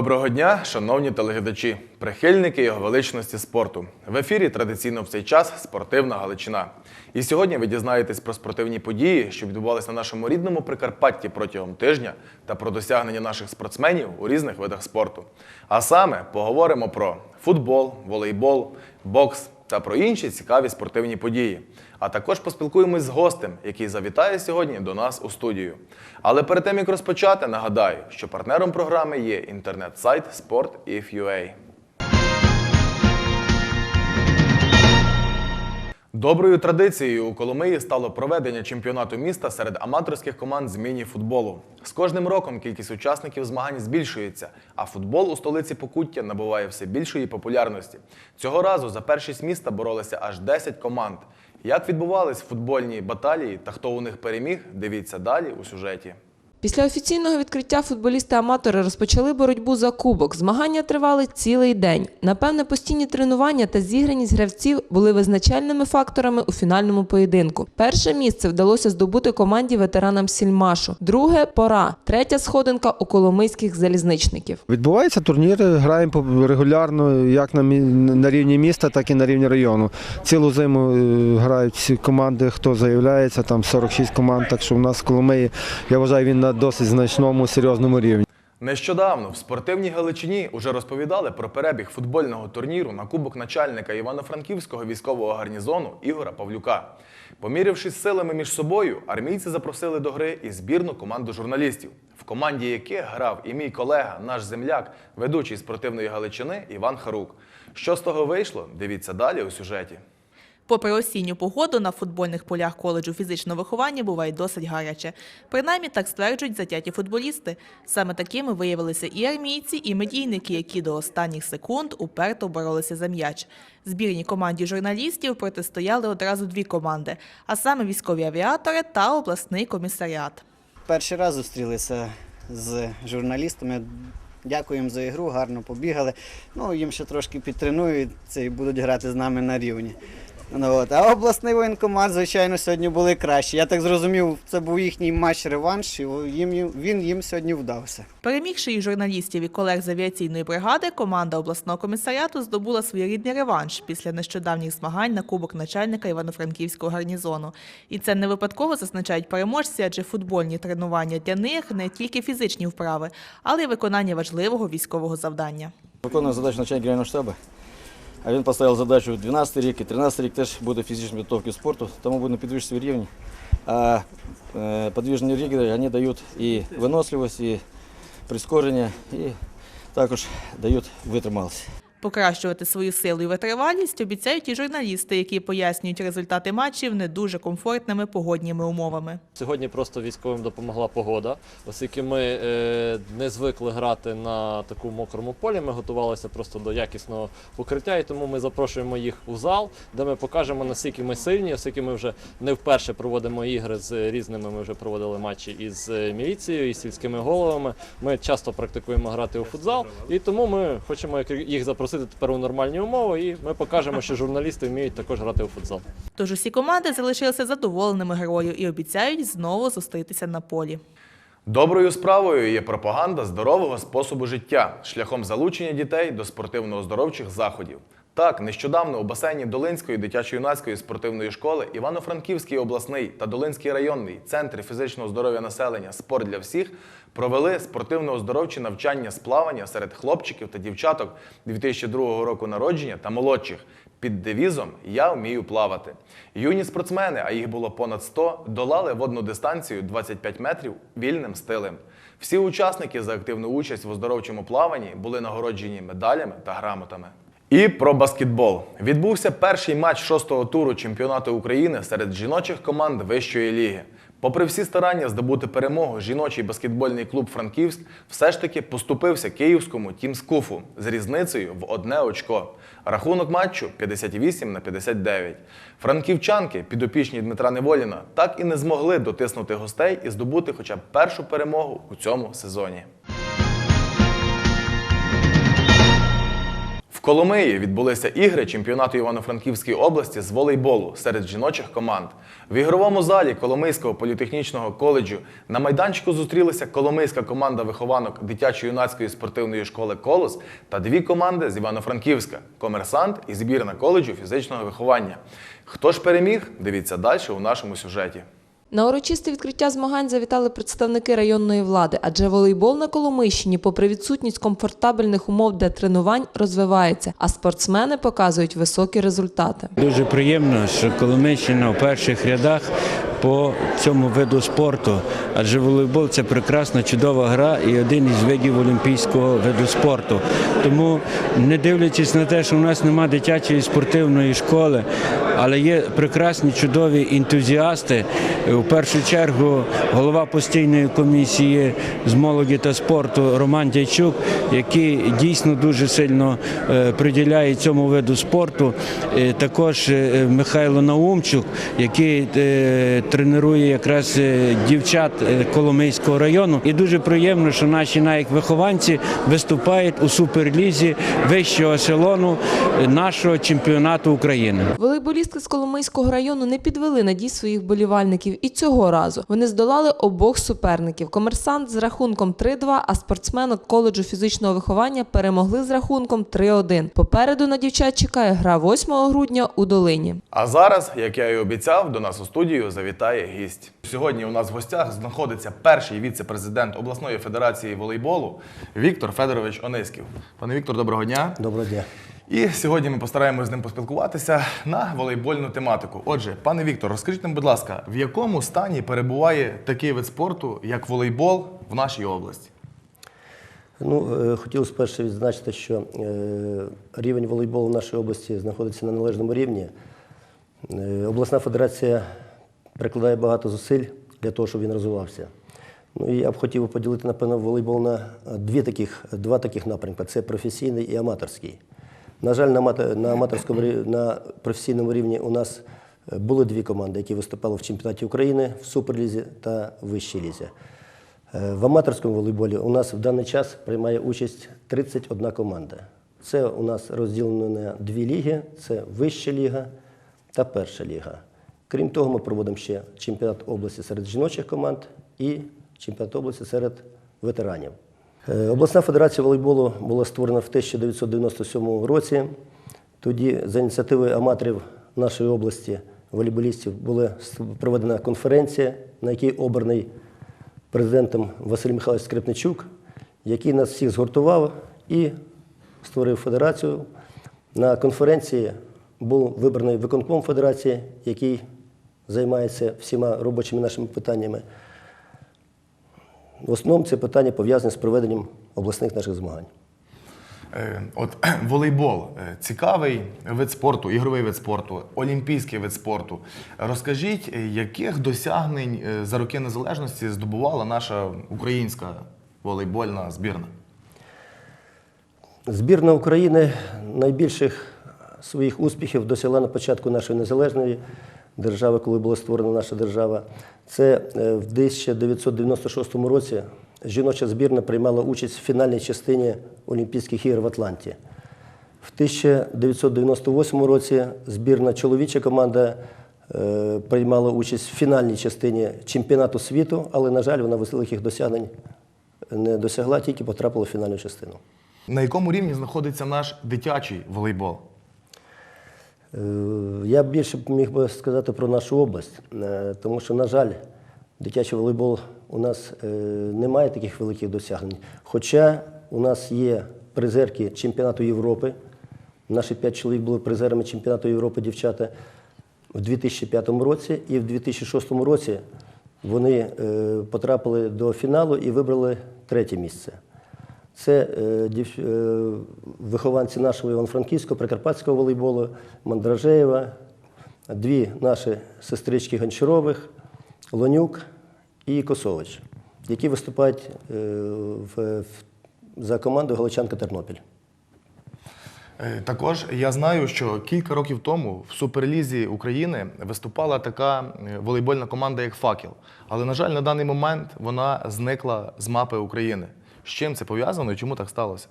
Доброго дня, шановні телеглядачі, прихильники його величності спорту. В ефірі традиційно в цей час спортивна Галичина. І сьогодні ви дізнаєтесь про спортивні події, що відбувалися на нашому рідному Прикарпатті протягом тижня та про досягнення наших спортсменів у різних видах спорту. А саме поговоримо про футбол, волейбол, бокс та про інші цікаві спортивні події. А також поспілкуємось з гостем, який завітає сьогодні до нас у студію. Але перед тим як розпочати, нагадаю, що партнером програми є інтернет-сайт Sport.if.ua. Доброю традицією у Коломиї стало проведення чемпіонату міста серед аматорських команд з міні-футболу. З кожним роком кількість учасників змагань збільшується, а футбол у столиці Покуття набуває все більшої популярності. Цього разу за першість міста боролися аж 10 команд. Як відбувались футбольні баталії та хто у них переміг, дивіться далі у сюжеті. Після офіційного відкриття футболісти-аматори розпочали боротьбу за кубок. Змагання тривали цілий день. Напевне, постійні тренування та зіграність гравців були визначальними факторами у фінальному поєдинку. Перше місце вдалося здобути команді ветеранам Сільмашу, друге пора, третя сходинка у коломийських залізничників. Відбуваються турніри, граємо регулярно як на, на рівні міста, так і на рівні району. Цілу зиму е, грають команди, хто заявляється, там 46 команд, так що в нас в Коломиї, я вважаю, він на досить значному, серйозному рівні. Нещодавно в спортивній Галичині уже розповідали про перебіг футбольного турніру на кубок начальника Івано-Франківського військового гарнізону Ігора Павлюка. Помірившись силами між собою, армійці запросили до гри і збірну команду журналістів, в команді яких грав і мій колега, наш земляк, ведучий спортивної Галичини Іван Харук. Що з того вийшло? Дивіться далі у сюжеті. Попри осінню погоду, на футбольних полях коледжу фізичного виховання буває досить гаряче. Принаймні так стверджують затяті футболісти. Саме такими виявилися і армійці, і медійники, які до останніх секунд уперто боролися за м'яч. Збірній команді журналістів протистояли одразу дві команди, а саме військові авіатори та обласний комісаріат. Перший раз зустрілися з журналістами. Дякуємо за ігру, гарно побігали. Ну, їм ще трошки підтренуються і будуть грати з нами на рівні. Ну, от. А обласний воєнкомат, звичайно, сьогодні були кращі. Я так зрозумів, це був їхній матч-реванш, і їм, він їм сьогодні вдався. Перемігши і журналістів і колег з авіаційної бригади, команда обласного комісаріату здобула своєрідний реванш після нещодавніх змагань на кубок начальника Івано-Франківського гарнізону. І це не випадково зазначають переможці, адже футбольні тренування для них не тільки фізичні вправи, але й виконання важливого військового завдання. Виконує задачу начальник генерального штабу. А він поставив задачу 12 рік і 13 рік теж буде фізична підготовка спорту, тому будемо підвищити свій рівень. А е, подвижні рігери вони дають і виносливість, і прискорення, і також дають витрималість. Покращувати свою силу і витривалість обіцяють і журналісти, які пояснюють результати матчів не дуже комфортними погодніми умовами. Сьогодні просто військовим допомогла погода, оскільки ми е, не звикли грати на такому мокрому полі. Ми готувалися просто до якісного покриття, і тому ми запрошуємо їх у зал, де ми покажемо наскільки ми сильні, оскільки ми вже не вперше проводимо ігри з різними. Ми вже проводили матчі із е, міліцією, із сільськими головами. Ми часто практикуємо грати у футзал, і тому ми хочемо їх запросити тепер у нормальні умови. І ми покажемо, що журналісти вміють також грати у футзал. Тож усі команди залишилися задоволеними грою і обіцяють знову зустрітися на полі. Доброю справою є пропаганда здорового способу життя шляхом залучення дітей до спортивно-оздоровчих заходів. Так, нещодавно у басейні Долинської дитячо-юнацької спортивної школи Івано-Франківський обласний та Долинський районний центри фізичного здоров'я населення Спорт для всіх провели спортивно-оздоровчі навчання з плавання серед хлопчиків та дівчаток 2002 року народження та молодших під девізом Я вмію плавати. Юні спортсмени, а їх було понад 100, долали водну дистанцію 25 метрів вільним стилем. Всі учасники за активну участь в оздоровчому плаванні були нагороджені медалями та грамотами. І про баскетбол відбувся перший матч шостого туру чемпіонату України серед жіночих команд вищої ліги. Попри всі старання здобути перемогу, жіночий баскетбольний клуб Франківськ все ж таки поступився київському Тімскуфу з різницею в одне очко. Рахунок матчу 58 на 59. Франківчанки, підопічні Дмитра Неволіна, так і не змогли дотиснути гостей і здобути хоча б першу перемогу у цьому сезоні. Коломиї відбулися ігри чемпіонату Івано-Франківської області з волейболу серед жіночих команд. В ігровому залі Коломийського політехнічного коледжу на майданчику зустрілися коломийська команда вихованок дитячо-юнацької спортивної школи Колос та дві команди з Івано-Франківська комерсант і збірна коледжу фізичного виховання. Хто ж переміг? Дивіться далі у нашому сюжеті. На урочисте відкриття змагань завітали представники районної влади, адже волейбол на Коломийщині, попри відсутність комфортабельних умов для тренувань, розвивається, а спортсмени показують високі результати. Дуже приємно, що Коломийщина у перших рядах по цьому виду спорту, адже волейбол це прекрасна, чудова гра і один із видів олімпійського виду спорту. Тому, не дивлячись на те, що у нас немає дитячої спортивної школи, але є прекрасні, чудові ентузіасти. У першу чергу голова постійної комісії з молоді та спорту Роман Дячук, який дійсно дуже сильно е, приділяє цьому виду спорту. Е, Також е, Михайло Наумчук, який тренує якраз е, дівчат е, Коломийського району. І дуже приємно, що наші навік-вихованці виступають у суперлізі вищого ешелону е, нашого чемпіонату України. Волейболістки з Коломийського району не підвели надій своїх болівальників і цього разу. Вони здолали обох суперників. Комерсант з рахунком 3-2, а спортсменок коледжу фізичного виховання перемогли з рахунком 3-1. Попереду на дівчат чекає гра 8 грудня у Долині. А зараз, як я і обіцяв, до нас у студію завітає гість. Сьогодні у нас в гостях знаходиться перший віце-президент обласної федерації волейболу Віктор Федорович Ониськів. Пане Віктор, доброго дня. Доброго дня. І сьогодні ми постараємося з ним поспілкуватися на волейбольну тематику. Отже, пане Віктор, розкажіть нам, будь ласка, в якому стані перебуває такий вид спорту, як волейбол в нашій області? Ну, е, хотілося перше відзначити, що е, рівень волейболу в нашій області знаходиться на належному рівні. Е, Обласна федерація прикладає багато зусиль для того, щоб він розвивався. Ну і я б хотів поділити, напевно, волейбол на дві таких, два таких напрямки: це професійний і аматорський. На жаль, на, на аматорському на професійному рівні у нас е, були дві команди, які виступали в чемпіонаті України в Суперлізі та Вищій лізі. Е, В аматорському волейболі у нас в даний час приймає участь 31 команда. Це у нас розділено на дві ліги: це Вища ліга та перша ліга. Крім того, ми проводимо ще чемпіонат області серед жіночих команд і чемпіонат області серед ветеранів. Е, Обласна федерація волейболу була створена в 1997 році. Тоді за ініціативою аматорів нашої області, волейболістів, була проведена конференція, на якій обраний президентом Василь Михайлович Скрипничук, який нас всіх згуртував і створив федерацію. На конференції був вибраний виконком федерації, який займається всіма робочими нашими питаннями. В основному це питання пов'язане з проведенням обласних наших змагань. Е, От волейбол е, цікавий вид спорту, ігровий вид спорту, олімпійський вид спорту. Розкажіть, е, яких досягнень за роки незалежності здобувала наша українська волейбольна збірна? Збірна України найбільших своїх успіхів досягла на початку нашої незалежної держави, коли була створена наша держава. Це е, в 1996 році жіноча збірна приймала участь в фінальній частині Олімпійських ігор в Атланті. В 1998 році збірна чоловіча команда е, приймала участь в фінальній частині чемпіонату світу, але, на жаль, вона великих досягнень не досягла, тільки потрапила в фінальну частину. На якому рівні знаходиться наш дитячий волейбол? Е, Я більше міг би сказати про нашу область, е, тому що, на жаль, дитячий волейбол у нас е, не має таких великих досягнень. Хоча у нас є призерки чемпіонату Європи. Наші п'ять чоловік були призерами чемпіонату Європи дівчата в 2005 році, і в 2006 році вони потрапили до фіналу і вибрали третє місце. Це е, е, вихованці нашого Івано-Франківського, Прикарпатського волейболу, Мандражеєва, дві наші сестрички Гончарових, Лонюк і Косович, які виступають е, в, в, за командою Галичанка Тернопіль. Е, Також я знаю, що кілька років тому в Суперлізі України виступала така е, волейбольна команда, як Факел. Але, на жаль, на даний момент вона зникла з мапи України. З чим це пов'язано і чому так сталося?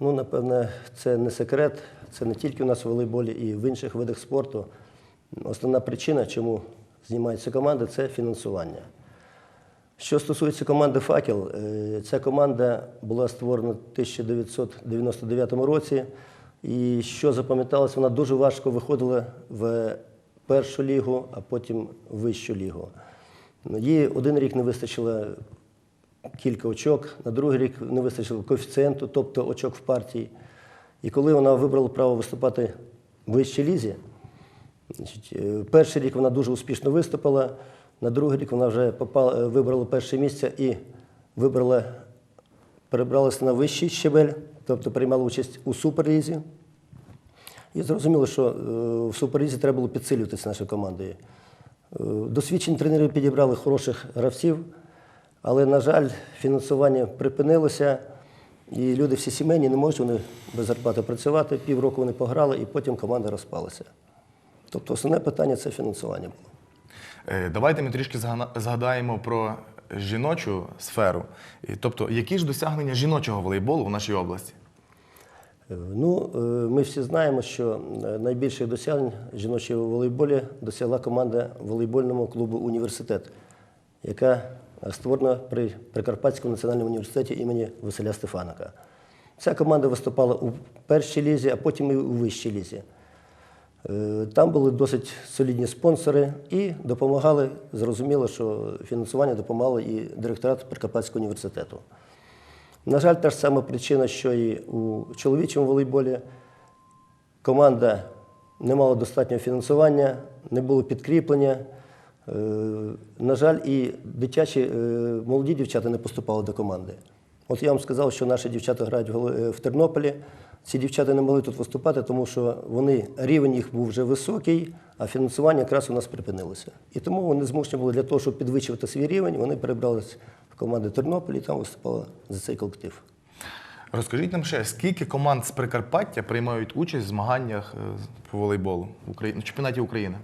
Ну, напевне, це не секрет. Це не тільки у нас у волейболі і в інших видах спорту. Основна причина, чому знімаються команди, це фінансування. Що стосується команди Факел, е, ця команда була створена в 1999 році. І що запам'яталось, вона дуже важко виходила в першу лігу, а потім в вищу лігу. Їй один рік не вистачило кілька очок, на другий рік не вистачило коефіцієнту, тобто очок в партії. І коли вона вибрала право виступати в вищій лізі, е, перший рік вона дуже успішно виступила, на другий рік вона вже попала, е, вибрала перше місце і вибрала, перебралася на вищий щебель, тобто приймала участь у суперлізі. І зрозуміло, що е, в суперлізі треба було підсилюватися нашою командою. Досвідчені тренери підібрали хороших гравців, але, на жаль, фінансування припинилося, і люди всі сімейні не можуть вони без зарплати працювати. Півроку вони пограли, і потім команда розпалася. Тобто основне питання це фінансування було. Е, Давайте ми трішки згадаємо про жіночу сферу. Тобто, які ж досягнення жіночого волейболу в нашій області? Е, Ну, е, ми всі знаємо, що найбільших досягнень жіночого волейболі досягла команда волейбольного клубу Університет, яка створена при Прикарпатському національному університеті імені Василя Стефанака. Ця команда виступала у першій лізі, а потім і у вищій лізі. Е, Там були досить солідні спонсори і допомагали, зрозуміло, що фінансування допомагало і директорат Прикарпатського університету. На жаль, та ж сама причина, що і у чоловічому волейболі команда не мала достатнього фінансування, не було підкріплення. Е, На жаль, і дитячі е, молоді дівчата не поступали до команди. От я вам сказав, що наші дівчата грають в е, в Тернополі. Ці дівчата не могли тут виступати, тому що вони, рівень їх був вже високий, а фінансування якраз у нас припинилося. І тому вони змушені були для того, щоб підвищувати свій рівень, вони перебралися в команду Тернополі і там виступали за цей колектив. Розкажіть нам ще, скільки команд з Прикарпаття приймають участь в змаганнях по волейболу в Україні, в чемпіонаті України?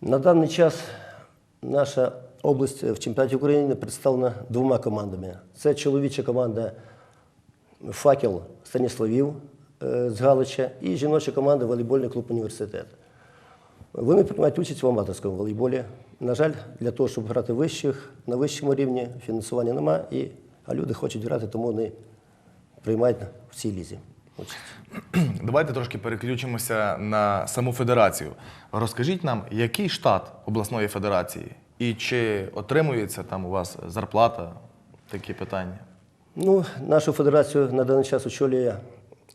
На даний час наша область в чемпіонаті України представлена двома командами. Це чоловіча команда Факел Станіславів е, з Галича і жіноча команда волейбольний клуб університет. Вони приймають участь в аматорському волейболі. На жаль, для того, щоб грати вищих, на вищому рівні фінансування немає, а люди хочуть грати, тому вони приймають в цій лізі. Давайте трошки переключимося на саму федерацію. Розкажіть нам, який штат обласної федерації і чи отримується там у вас зарплата? Такі питання. Ну, нашу федерацію на даний час очолює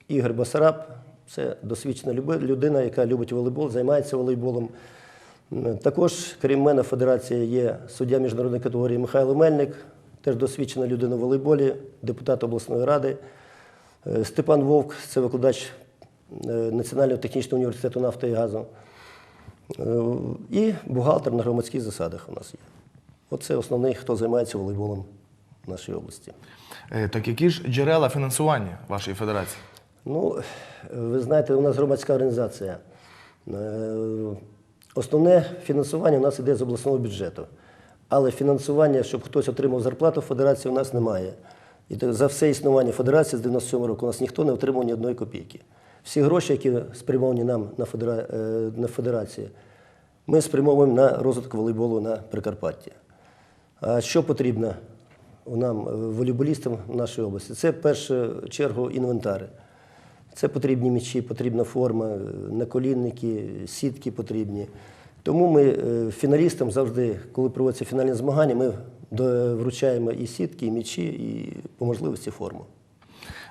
Ігор Басараб. Це досвідчена людина, яка любить волейбол, займається волейболом. Також, крім мене, в федерації є суддя міжнародної категорії Михайло Мельник, теж досвідчена людина в волейболі, депутат обласної ради. Е, Степан Вовк це викладач е, Національного технічного університету нафти і газу. Е, І бухгалтер на громадських засадах у нас є. Оце основний, хто займається волейболом в нашій області. Так які ж джерела фінансування вашої федерації? Ну, ви знаєте, у нас громадська організація. Основне фінансування у нас йде з обласного бюджету. Але фінансування, щоб хтось отримав зарплату в федерації, у нас немає. І за все існування федерації з 97 року у нас ніхто не отримав ні одної копійки. Всі гроші, які спрямовані нам на, федера... е, на федерації, ми спрямовуємо на розвиток волейболу на Прикарпатті. А що потрібно нам, е, волейболістам в нашій області? Це в першу чергу інвентари. Це потрібні м'ячі, потрібна форма, е, наколінники, сітки потрібні. Тому ми е, фіналістам завжди, коли проводяться фінальні змагання, ми до- вручаємо і сітки, і м'ячі, і по можливості форму.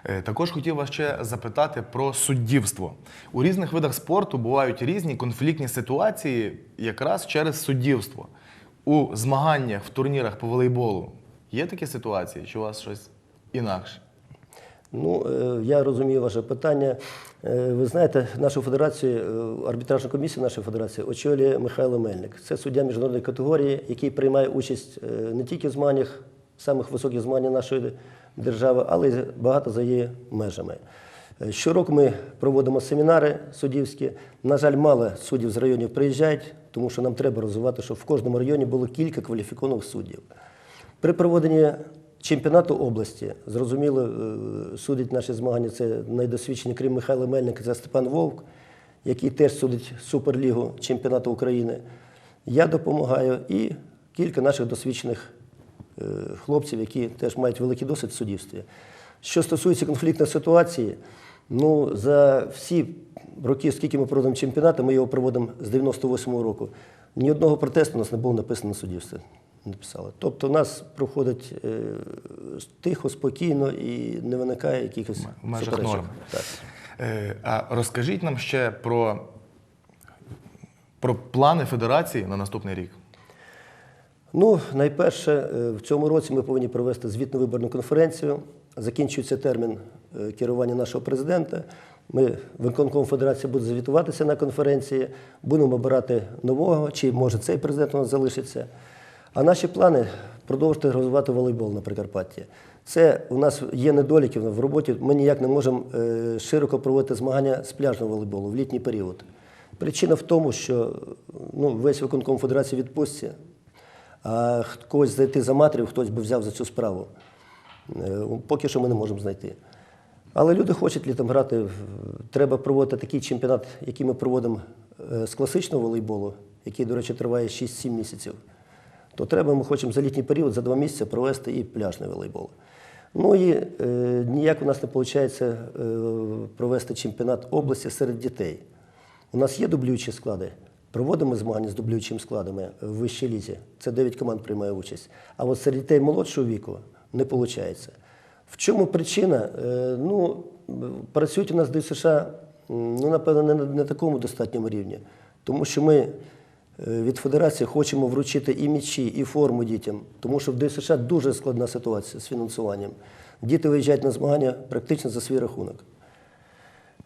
Е, Також хотів вас ще запитати про суддівство. У різних видах спорту бувають різні конфліктні ситуації якраз через суддівство. У змаганнях, в турнірах по волейболу є такі ситуації, чи у вас щось інакше? Ну, е, я розумію ваше питання. Е, Ви знаєте, нашу федерацію, е, арбітражну комісію нашої федерації очолює Михайло Мельник. Це суддя міжнародної категорії, який приймає участь не тільки в змаганнях, самих високих змаганнях нашої держави, але й багато за її межами. Щороку ми проводимо семінари суддівські. На жаль, мало суддів з районів приїжджають, тому що нам треба розвивати, щоб в кожному районі було кілька кваліфікованих суддів. При проведенні чемпіонату області. Зрозуміло, е, судить наші змагання це найдосвідчені, крім Михайла Мельника, це Степан Вовк, який теж судить Суперлігу чемпіонату України. Я допомагаю і кілька наших досвідчених е, хлопців, які теж мають великий досвід в суддівстві. Що стосується конфліктної ситуації, ну за всі роки, скільки ми проводимо чемпіонати, ми його проводимо з 98-го року. Ні одного протесту у нас не було написано на суддівстві. Написали. Тобто у нас проходить е, тихо, спокійно і не виникає якихось В межах суперечок. норм. Так. Е, А розкажіть нам ще про, про плани федерації на наступний рік. Ну, найперше, е, в цьому році ми повинні провести звітну виборну конференцію. Закінчується термін е, керування нашого президента. Ми, виконком Федерації, буде звітуватися на конференції, будемо обирати нового, чи може цей президент у нас залишиться. А наші плани продовжити розвивати волейбол на Прикарпатті. Це у нас є недоліки в роботі. Ми ніяк не можемо е, широко проводити змагання з пляжного волейболу в літній період. Причина в тому, що ну, весь виконком Федерації відпустці, а когось знайти за матерів, хтось би взяв за цю справу. Е, Поки що ми не можемо знайти. Але люди хочуть літом грати. Треба проводити такий чемпіонат, який ми проводимо е, з класичного волейболу, який, до речі, триває 6-7 місяців. То треба, ми хочемо за літній період, за два місяці провести і пляжний волейбол. Ну і е, ніяк у нас не виходить е, провести чемпіонат області серед дітей. У нас є дублюючі склади. Проводимо змагання з дублюючими складами в вищій лізі. Це 9 команд приймає участь. А от серед дітей молодшого віку не виходить. В чому причина? Е, Ну, працюють у нас ДСШ, м, ну, напевно, не на не такому достатньому рівні. Тому що ми від федерації хочемо вручити і м'ячі, і форму дітям, тому що в ДСШ дуже складна ситуація з фінансуванням. Діти виїжджають на змагання практично за свій рахунок.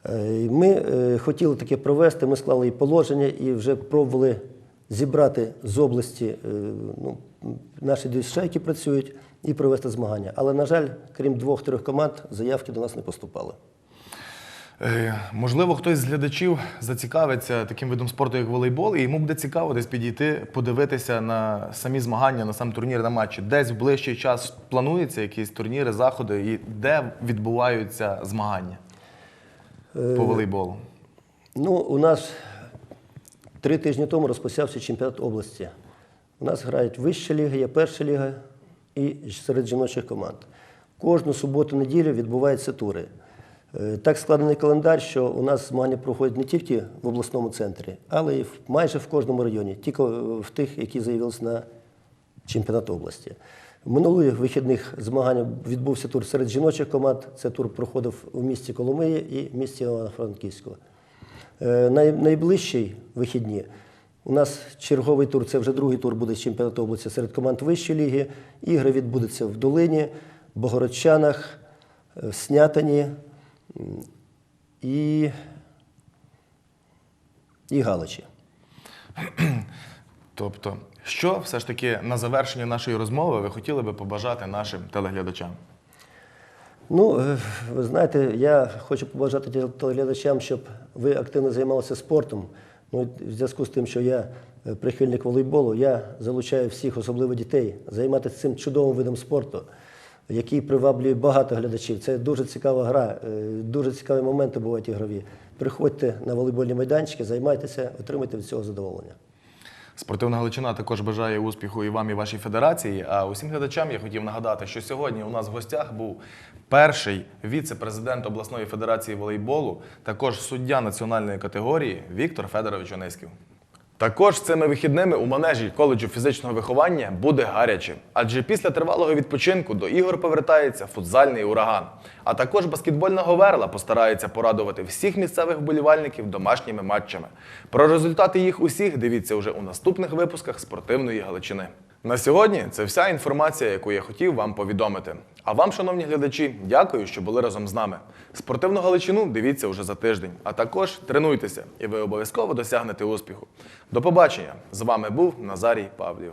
Е, Ми е, хотіли таке провести, ми склали і положення, і вже пробували зібрати з області е, ну, наші ДСШ, які працюють, і провести змагання. Але, на жаль, крім двох-трьох команд, заявки до нас не поступали. Е, Можливо, хтось з глядачів зацікавиться таким видом спорту, як волейбол, і йому буде цікаво десь підійти, подивитися на самі змагання, на сам турнір на матчі. Десь в ближчий час плануються якісь турніри, заходи, і де відбуваються змагання по волейболу. Ну, у нас три тижні тому розпочався чемпіонат області. У нас грають вища ліга, є перша ліга і серед жіночих команд. Кожну суботу-неділю відбуваються тури. Е, Так складений календар, що у нас змагання проходять не тільки в обласному центрі, але й майже в кожному районі, тільки в тих, які заявилися на чемпіонат області. Минулих вихідних змагань відбувся тур серед жіночих команд. Це тур проходив у місті Коломиї і місті Івано-Франківську. Е, най- Найближчі вихідні. У нас черговий тур, це вже другий тур буде з чемпіонату області серед команд вищої ліги. Ігри відбудуться в Долині, Богородчанах, е, в Снятині м, і, і Галичі. Тобто, що все ж таки на завершення нашої розмови ви хотіли би побажати нашим телеглядачам? Ну, е, ви знаєте, я хочу побажати телеглядачам, щоб ви активно займалися спортом. Ну, в зв'язку з тим, що я е, прихильник волейболу, я залучаю всіх, особливо дітей, займатися цим чудовим видом спорту, який приваблює багато глядачів. Це дуже цікава гра, е, дуже цікаві моменти бувають ігрові. Приходьте на волейбольні майданчики, займайтеся, отримуйте від цього задоволення. Спортивна Галичина також бажає успіху і вам, і вашій федерації. А усім глядачам я хотів нагадати, що сьогодні у нас в гостях був перший віце-президент обласної федерації волейболу, також суддя національної категорії Віктор Федорович Ониськів. Також цими вихідними у манежі коледжу фізичного виховання буде гаряче, адже після тривалого відпочинку до ігор повертається футзальний ураган. А також баскетбольна говерла постарається порадувати всіх місцевих вболівальників домашніми матчами. Про результати їх усіх дивіться уже у наступних випусках спортивної Галичини. На сьогодні це вся інформація, яку я хотів вам повідомити. А вам, шановні глядачі, дякую, що були разом з нами. Спортивну Галичину дивіться уже за тиждень, а також тренуйтеся, і ви обов'язково досягнете успіху. До побачення! З вами був Назарій Павлів.